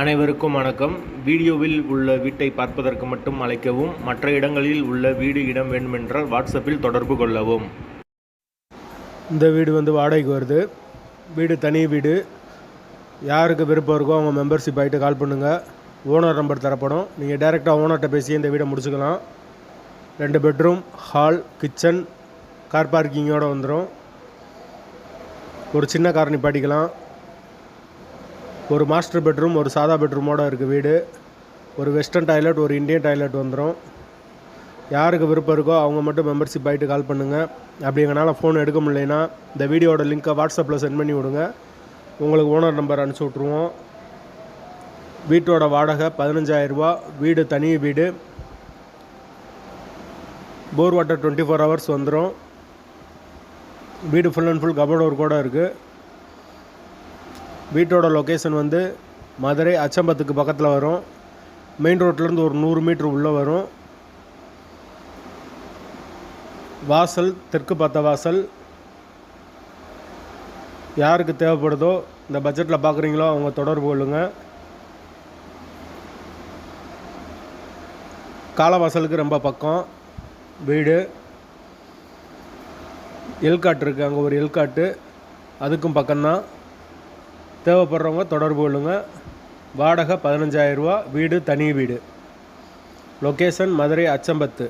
அனைவருக்கும் வணக்கம். வீடியோவில் உள்ள வீட்டை பார்ப்பதற்கு மட்டும் அழைக்கவும் மற்ற இடங்களில் உள்ள வீடு இடம் வேண்டுமென்றால் வாட்ஸ்அப்பில் தொடர்பு கொள்ளவும். இந்த வீடு வந்து வாடகைக்கு வருது. வீடு தனி வீடு. யாருக்கு விருப்பம் இருக்கோ அவங்க மெம்பர்ஷிப் ஆகிட்டு கால் பண்ணுங்கள் ஓனர் நம்பர் தரப்படும். நீங்கள் டேரெக்டாக ஓனர்கிட்ட பேசி இந்த வீடை முடிச்சுக்கலாம். ரெண்டு பெட்ரூம் ஹால் கிச்சன் கார் பார்க்கிங்கோடு வந்துடும் ஒரு சின்ன கார் நிப்பாட்டிக்கலாம். ஒரு மாஸ்டர் பெட்ரூம் ஒரு சாதா பெட்ரூமோடு இருக்குது வீடு. ஒரு வெஸ்டர்ன் டாய்லெட் ஒரு இந்தியன் டாய்லெட் வந்துடும் யாருக்கு விருப்பம் இருக்கோ அவங்க மட்டும் மெம்பர்ஷிப் ஆகிட்டு கால் பண்ணுங்கள் அப்படி எங்களால் ஃபோன் எடுக்க முடியலைன்னா இந்த வீடியோட லிங்க்கை வாட்ஸ்அப்பில் சென்ட் பண்ணி விடுங்க. உங்களுக்கு ஓனர் நம்பர் அனுப்பிச்சி விட்ருவோம் வீட்டோட வாடகை பதினஞ்சாயிரரூபா வீடு தனி வீடு. Bore water twenty four hours வந்துடும் வீடு full and full cupboard work கூட இருக்குது வீட்டோட லொக்கேஷன் வந்து மதுரை அச்சம்பத்துக்கு பக்கத்தில் வரும். மெயின் ரோட்லேருந்து ஒரு நூறு மீட்ரு உள்ளே வரும். வாசல் தெற்கு பார்த்த வாசல். யாருக்கு தேவைப்படுதோ இந்த பட்ஜெட்டில் பார்க்குறீங்களோ அவங்க தொடர்பு கொள்ளுங்கள் காலவாசலுக்கு ரொம்ப பக்கம். வீடு. எல்காட் இருக்குது அங்கே ஒரு எல்காட்டு. அதுக்கும் பக்கம்தான். தேவைப்படுறவங்க தொடர்பு கொள்ளுங்கள் வாடகை 15000 ரூபா வீடு தனி வீடு. லொக்கேஷன் மதுரை அச்சம்பத்து.